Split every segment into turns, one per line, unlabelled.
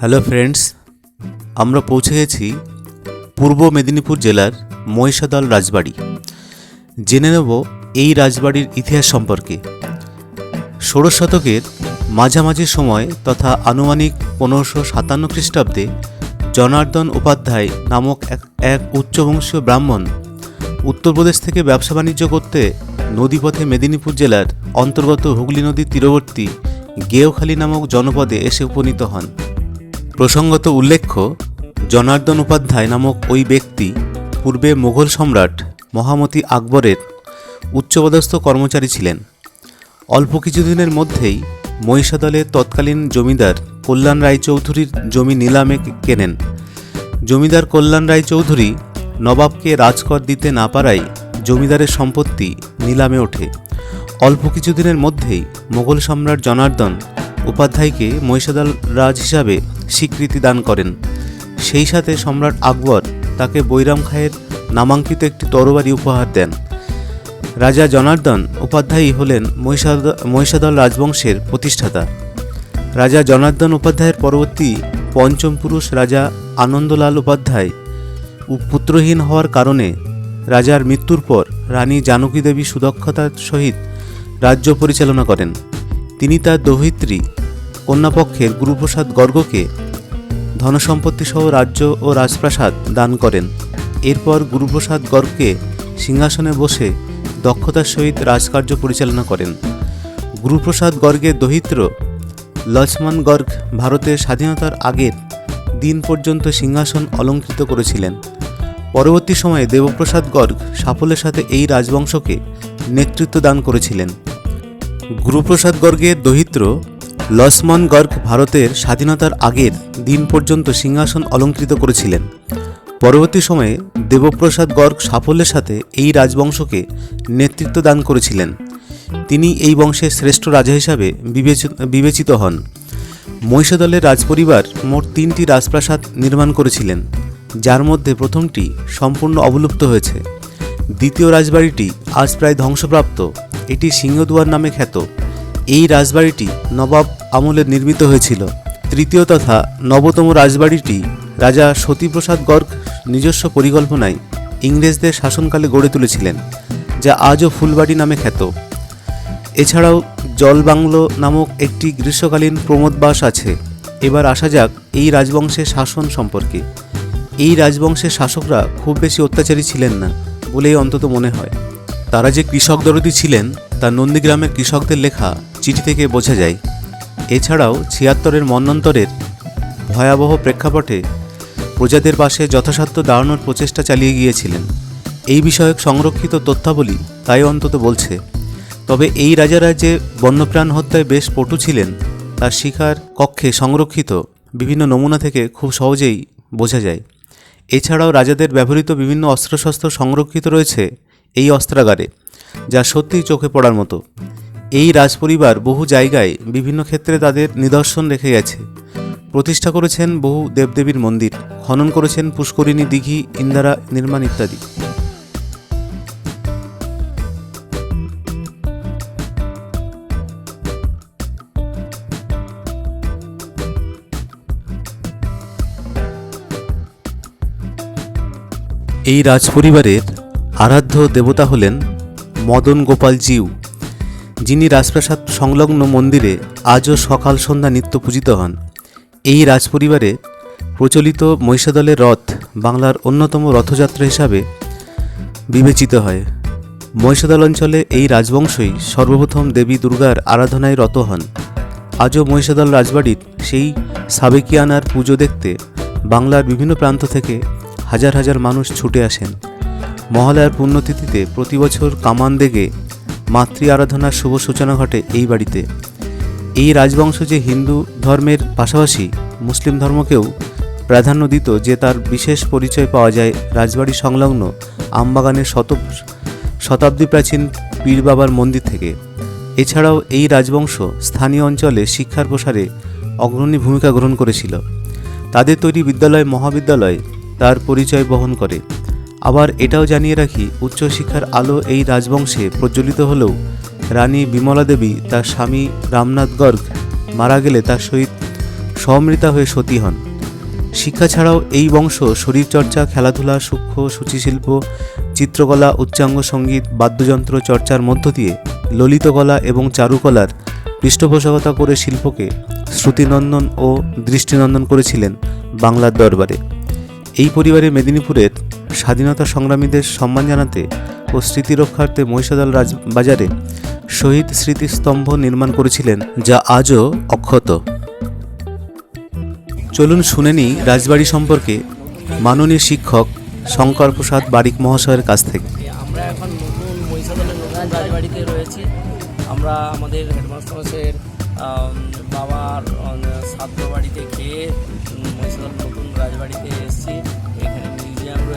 Hello friends, আমরা পৌঁছে গেছি পূর্ব মেদিনীপুর জেলার মহিষাদল রাজবাড়ি। জেনে নেব এই রাজবাড়ির ইতিহাস সম্পর্কে। ষোড়শ শতকের মাঝামাঝি সময় তথা আনুমানিক পনেরোশো সাতান্ন খ্রিস্টাব্দে জনার্দন উপাধ্যায় নামক এক এক উচ্চবংশীয় ব্রাহ্মণ উত্তরপ্রদেশ থেকে ব্যবসা বাণিজ্য করতে নদীপথে মেদিনীপুর জেলার অন্তর্গত হুগলি নদীর তীরবর্তী গেওখালী নামক জনপদে এসে উপনীত হন। প্রসঙ্গত উল্লেখ্য, জনার্দন উপাধ্যায় নামক ওই ব্যক্তি পূর্বে মোগল সম্রাট মহামতি আকবরের উচ্চপদস্থ কর্মচারী ছিলেন। অল্প কিছুদিনের মধ্যেই মহিষাদলের তৎকালীন জমিদার কল্যাণ রায়চৌধুরীর জমি নিলামে কেনেন। জমিদার কল্যাণ রায়চৌধুরী নবাবকে রাজকর দিতে না পারায় জমিদারের সম্পত্তি নিলামে ওঠে। অল্প কিছুদিনের মধ্যেই মোগল সম্রাট জনার্দন উপাধ্যায়কে মহিষাদল রাজ হিসাবে স্বীকৃতি দান করেন। সেই সাথে সম্রাট আকবর তাকে বৈরাম খাঁয়ের নামাঙ্কিত একটি তরবারি উপহার দেন। রাজা জনার্দন উপাধ্যায়ই হলেন মহিষাদল রাজবংশের প্রতিষ্ঠাতা। রাজা জনার্দন উপাধ্যায়ের পরবর্তী পঞ্চম পুরুষ রাজা আনন্দলাল উপাধ্যায় পুত্রহীন হওয়ার কারণে রাজার মৃত্যুর পর রানী জানকী দেবী সুদক্ষতার সহিত রাজ্য পরিচালনা করেন। তিনি তার দহিত্রী কন্যাপক্ষের গুরুপ্রসাদ গর্গকে ধনসম্পত্তি সহ রাজ্য ও রাজপ্রাসাদ দান করেন। এরপর গুরুপ্রসাদ গর্গকে সিংহাসনে বসে দক্ষতার সহিত রাজকার্য পরিচালনা করেন। গুরুপ্রসাদ গর্গের দহিত্র লক্ষ্মণ গর্গ ভারতের স্বাধীনতার আগের দিন পর্যন্ত সিংহাসন অলঙ্কৃত করেছিলেন। পরবর্তী সময়ে দেবপ্রসাদ গর্গ সাফল্যের সাথে এই রাজবংশকে নেতৃত্ব দান করেছিলেন। গুরুপ্রসাদ গর্গের দহিত্র লক্ষ্মণ গর্গ ভারতের স্বাধীনতার আগের দিন পর্যন্ত সিংহাসন অলঙ্কৃত করেছিলেন। পরবর্তী সময়ে দেবপ্রসাদ গর্গ সাফল্যের সাথে এই রাজবংশকে নেতৃত্ব দান করেছিলেন। তিনি এই বংশের শ্রেষ্ঠ রাজা হিসাবে বিবেচিত হন। মহিষাদলের রাজপরিবার মোট তিনটি রাজপ্রাসাদ নির্মাণ করেছিলেন, যার মধ্যে প্রথমটি সম্পূর্ণ অবলুপ্ত হয়েছে। দ্বিতীয় রাজবাড়িটি আজ প্রায় ধ্বংসপ্রাপ্ত। এটি সিংহদুয়ার নামে খ্যাত। এই রাজবাড়িটি নবাব আমলে নির্মিত হয়েছিল। তৃতীয় তথা নবতম রাজবাড়িটি রাজা সতীপ্রসাদ গর্গ নিজস্ব পরিকল্পনায় ইংরেজদের শাসনকালে গড়ে তুলেছিলেন, যা আজও ফুলবাড়ি নামে খ্যাত। এছাড়াও জলবাংলো নামক একটি গ্রীষ্মকালীন প্রমোদবাস আছে। এবার আসা যাক এই রাজবংশের শাসন সম্পর্কে। এই রাজবংশের শাসকরা খুব বেশি অত্যাচারী ছিলেন না বলেই অন্তত মনে হয়। তারা যে কৃষক দরদি ছিলেন, তা নন্দীগ্রামের কৃষকদের লেখা চিঠি থেকে বোঝা যায়। এছাড়াও ছিয়াত্তরের মন্বন্তরের ভয়াবহ প্রেক্ষাপটে প্রজাদের পাশে যথাসাধ্য দাঁড়ানোর প্রচেষ্টা চালিয়ে গিয়েছিলেন। এই বিষয়ক সংরক্ষিত তথ্যাবলী তাই অন্তত বলছে। তবে এই রাজারা যে বন্যপ্রাণ হত্যায় বেশ পটু ছিলেন, তার শিকার কক্ষে সংরক্ষিত বিভিন্ন নমুনা থেকে খুব সহজেই বোঝা যায়। এছাড়াও রাজাদের ব্যবহৃত বিভিন্ন অস্ত্রশস্ত্র সংরক্ষিত রয়েছে। এই অস্ত্রাগারে, যা সত্যিই চোখে পড়ার মতো। এই রাজপরিবার বহু জায়গায় বিভিন্ন ক্ষেত্রে তাদের নিদর্শন রেখে গেছে। প্রতিষ্ঠা করেছেন বহু দেবদেবীর মন্দির, খনন করেছেন পুষ্করিণী, দিঘি, ইন্দারা, নির্মাণ ইত্যাদি। এই রাজপরিবারের আরাধ্য দেবতা হলেন মদন গোপাল জিউ যিনি রাজপ্রাসাদ সংলগ্ন মন্দিরে আজও সকাল সন্ধ্যা নিত্য পূজিত হন। এই রাজপরিবারে প্রচলিত মহিষাদলের রথ বাংলার অন্যতম রথযাত্রা হিসাবে বিবেচিত হয়। মহিষাদল অঞ্চলে এই রাজবংশই সর্বপ্রথম দেবী দুর্গার আরাধনায় রত হন। আজও মহিষাদল রাজবাড়ির সেই সাবেকিয়ানার পুজো দেখতে বাংলার বিভিন্ন প্রান্ত থেকে হাজার হাজার মানুষ ছুটে আসেন। মহালয়ার পুণ্যতিথিতে প্রতি বছর কামান দেগে মাতৃ আরাধনার শুভ সূচনা ঘটে এই বাড়িতে। এই রাজবংশ যে হিন্দু ধর্মের পাশাপাশি মুসলিম ধর্মকেও প্রাধান্য দিত যে তার বিশেষ পরিচয় পাওয়া যায় রাজবাড়ি সংলগ্ন আমবাগানের শত শতাব্দী প্রাচীন পীর বাবার মন্দির থেকে। এছাড়াও এই রাজবংশ স্থানীয় অঞ্চলে শিক্ষার প্রসারে অগ্রণী ভূমিকা গ্রহণ করেছিল। তাদের তৈরি বিদ্যালয় মহাবিদ্যালয় তার পরিচয় বহন করে। আবার এটাও জানিয়ে রাখি, উচ্চশিক্ষার আলো এই রাজবংশে প্রজ্বলিত হলেও রানী বিমলা দেবী তার স্বামী রামনাথ গর্গ মারা গেলে তার সহিত সহমৃতা হয়ে সতী হন। শিক্ষা ছাড়াও এই বংশ শরীরচর্চা, খেলাধুলা, সূক্ষ্ম সূচিশিল্প, চিত্রকলা, উচ্চাঙ্গ সংগীত, বাদ্যযন্ত্র চর্চার মধ্য দিয়ে ললিতকলা এবং চারুকলার পৃষ্ঠপোষকতা করে শিল্পকে শ্রুতিনন্দন ও দৃষ্টিনন্দন করেছিলেন বাংলার দরবারে। এই পরিবারে মেদিনীপুরের স্বাধীনতা সংগ্রামীদের সম্মান জানাতে ও স্মৃতি রক্ষার্থে মহিষাদল রাজবাজারে শহীদ স্মৃতিস্তম্ভ নির্মাণ করেছিলেন, যা আজও অক্ষত। চলুন শুনে নিই রাজবাড়ি সম্পর্কে মাননীয় শিক্ষক শঙ্কর প্রসাদ বারিক মহাশয়ের কাছ থেকে।
আমরা এখন নতুন রাজবাড়িতে রয়েছি। আমরা আমাদের হেডমাস্টারের বাবার শ্রাদ্ধ বাড়িতে খেয়ে নতুন রাজবাড়িতে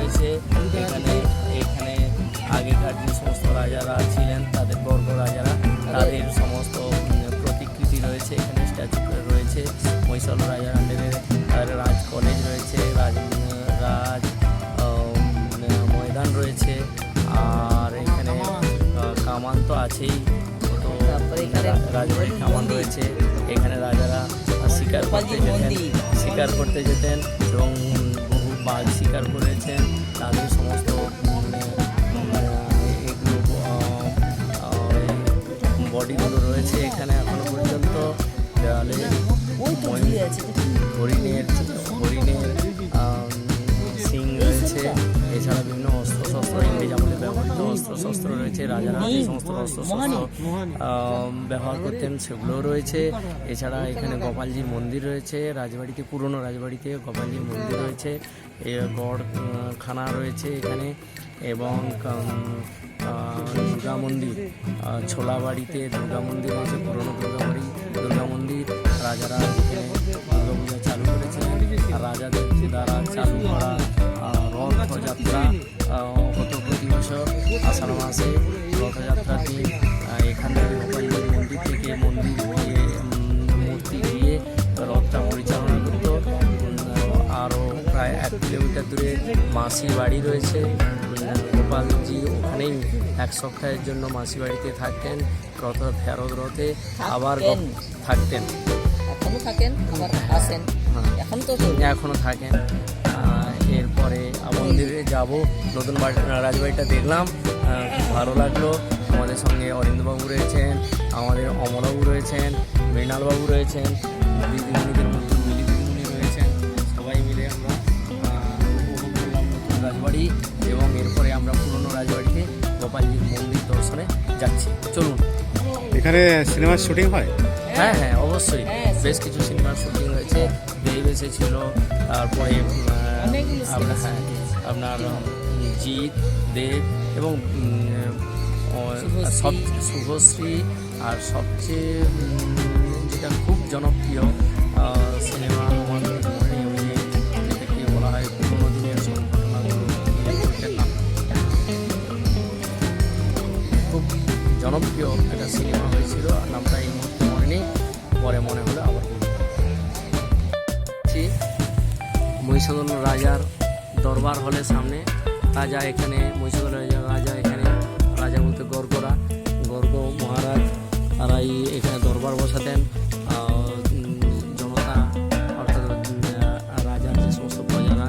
রয়েছে। এখানে এখানে আগেকার যে সমস্ত রাজারা ছিলেন তাদের বর্গ রাজারা তাদের সমস্ত প্রতিকৃতি রয়েছে। এখানে স্ট্যাচু রয়েছে। মহিষাদল রাজার আন্ডারে রাজ কলেজ রয়েছে রাজ রাজ ময়দান রয়েছে। আর এখানে কামান তো আছেই। তো রাজবাড়ির কামান রয়েছে। এখানে রাজারা শিকার করতে যেতেন শিকার করতে যেতেন এবং বাঘ শিকার করেছে, তাদের সমস্ত বডিগুলো রয়েছে এখানে এখনও পর্যন্ত। দেওয়ালে হরিণের হরিণের সিং রয়েছে। এছাড়া অস্ত্র শস্ত্র রয়েছে রাজারা যে সমস্ত অস্ত্র শস্ত্র ব্যবহার করতেন সেগুলো রয়েছে। এছাড়া এখানে গোপালজির মন্দির রয়েছে রাজবাড়িতে পুরনো রাজবাড়িতে গোপালজির মন্দির রয়েছে। এ গড় খানা রয়েছে এখানে এবং দুর্গা মন্দির ছোলা বাড়িতে দুর্গা মন্দির রয়েছে পুরনো দুর্গা বাড়ি দুর্গা মন্দির। রাজারা এখানে দুর্গা পূজা চালু করেছিলেন। রাজাদের দ্বারা চালু করা রথযাত্রা আহ, হতো প্রতি বছর আষাঢ় মাসে রথযাত্রার দিন এখান থেকে গোপালজির মন্দির থেকে মন্দির গিয়ে মূর্তি গিয়ে রথটা পরিচালনা করতো আরও প্রায় এক কিলোমিটার দূরে মাসি বাড়ি রয়েছে গোপালজি ওখানেই এক সপ্তাহের জন্য মাসি বাড়িতে থাকতেন রথ ফেরত রথে আবার থাকতেন
এখনও থাকেন আবার আসেন। এখন তো
এখনও থাকেন। এরপরে মন্দিরে যাব। নতুন বাড়ি- রাজবাড়িটা দেখলাম। খুব ভালো লাগল। আমাদের সঙ্গে অরিন্দবাবু রয়েছেন আমাদের অমরবাবু রয়েছেন মৃণালবাবু রয়েছেন দিদিমণিদের মধ্যে মিলি দিদিমণি রয়েছেন। সবাই মিলে আমরা আহ, উপভোগ করলাম নতুন রাজবাড়ি এবং এরপরে আমরা পুরনো রাজবাড়িতে গোপালজির মন্দির দর্শনে যাচ্ছি। চলুন।
এখানে সিনেমার শুটিং হয়?
হ্যাঁ হ্যাঁ অবশ্যই। বেশ কিছু সিনেমার শুটিং হয়েছে। দেব এসেছিল তারপরে আপনার হ্যাঁ আপনার জিৎ দেব এবং সব শুভশ্রী আর সবচেয়ে যেটা খুব জনপ্রিয় সিনেমা আমাদের মনে যেটাকে বলা হয় পুরোনো দিনের ঘটনাগুলো খুব জনপ্রিয় একটা সিনেমা হয়েছিল আর নামটা এই মুহূর্তে মনে নেই পরে মনে হলে আবার মহিষাদল রাজার দরবার হলের সামনে রাজা এখানে মহিষাদল রাজা রাজা এখানে, রাজা বলতে গর্গরা, গর্গ মহারাজ তারা এখানে দরবার বসাতেন। জনতা অর্থাৎ রাজার যে সমস্ত প্রজারা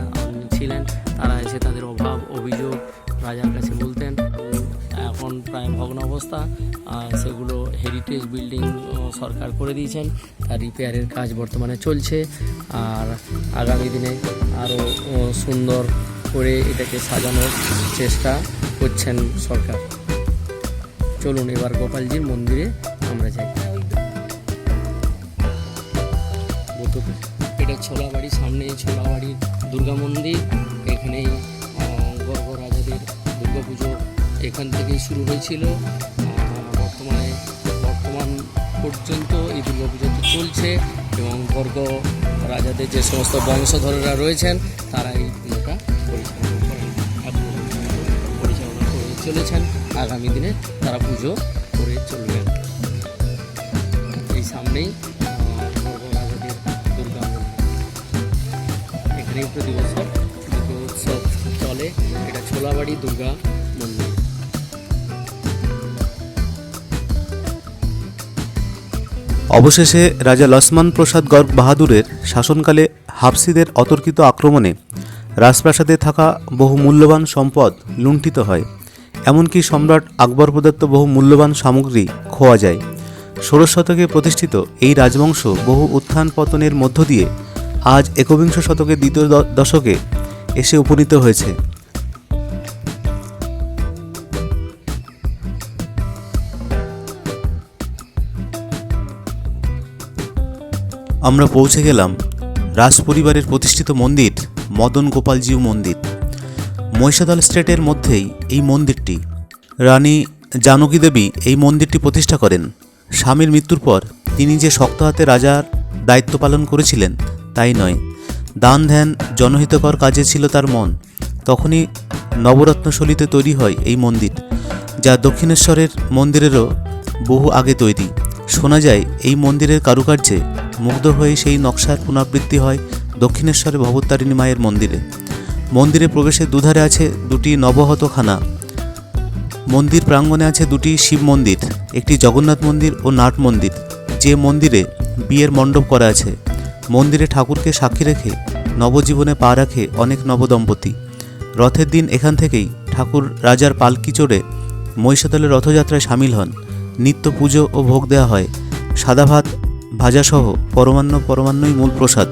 ছিলেন তারা এসে তাদের অভাব, অভিযোগ রাজার কাছে বলতেন। এখন প্রায় ভগ্ন অবস্থা সেগুলো হেরিটেজ বিল্ডিং সরকার করে দিয়েছেন। তার রিপেয়ারের কাজ বর্তমানে চলছে। আর আগামী দিনে আরও সুন্দর করে এটাকে সাজানোর চেষ্টা করছেন সরকার। চলুন এবার গোপালজির মন্দিরে আমরা যাই। এটা ছোলাবাড়ির সামনে ছোলাবাড়ির দুর্গা মন্দির। এখানেই গর্গ রাজাদের দুর্গা পুজো এখান থেকেই শুরু হয়েছিল। পর্যন্ত এই দুর্গা পুজোটি চলছে এবং বর্গ রাজাদের যে সমস্ত বংশধরেরা রয়েছেন, তারা এই পুজোটা পরিচালনা করেন করে চলেছেন। আগামী দিনে তারা পুজো করে চলবেন। এই সামনেই গর্গ রাজাদের দুর্গা এখানেই প্রতি বছর উৎসব চলে। এটা ছোলাবাড়ি দুর্গা
অবশেষে রাজা লক্ষ্মণ প্রসাদ গর্গ বাহাদুরের শাসনকালে হাফসিদের অতর্কিত আক্রমণে রাজপ্রাসাদে থাকা বহু মূল্যবান সম্পদ লুণ্ঠিত হয়। এমনকি সম্রাট আকবর প্রদত্ত বহু মূল্যবান সামগ্রী খোয়া যায়। ষোড়শ শতকে প্রতিষ্ঠিত এই রাজবংশ বহু উত্থান পতনের মধ্য দিয়ে আজ একবিংশ শতকের দ্বিতীয় দশকে এসে উপনীত হয়েছে। আমরা পৌঁছে গেলাম রাজ পরিবারের প্রতিষ্ঠিত মন্দির মদন গোপালজিউ মন্দির। মহিষাদল স্টেটের মধ্যেই এই মন্দিরটি। রানী জানকী দেবী এই মন্দিরটি প্রতিষ্ঠা করেন। স্বামীর মৃত্যুর পর তিনি যে শক্ত হাতে রাজার দায়িত্ব পালন করেছিলেন তাই নয়। দান ধ্যান জনহিতকর কাজে ছিল তার মন। তখনই নবরত্নশৈলীতে তৈরি হয় এই মন্দির, যা দক্ষিণেশ্বরের মন্দিরেরও বহু আগে তৈরি। শোনা যায় এই মন্দিরের কারুকার্যে মুগ্ধ হয়ে সেই নকশার পুনরাবৃত্তি হয় দক্ষিণেশ্বরে ভবতারিণী মায়ের মন্দিরে। মন্দিরে প্রবেশের দুধারে আছে দুটি নবহতখানা। মন্দির প্রাঙ্গণে আছে দুটি শিব মন্দির, একটি জগন্নাথ মন্দির ও নাট মন্দির। যে মন্দিরে বিয়ের মণ্ডপ করা আছে। মন্দিরে ঠাকুরকে সাক্ষী রেখে নবজীবনে পা রাখে অনেক নবদম্পতি। রথের দিন এখান থেকেই ঠাকুর রাজার পালকি চড়ে মহিষাদলের রথযাত্রায় সামিল হন। নিত্য পুজো ও ভোগ দেওয়া হয়। সাদা ভাত ভাজাসহ পরমান্ন পরমান্নই মূল প্রসাদ।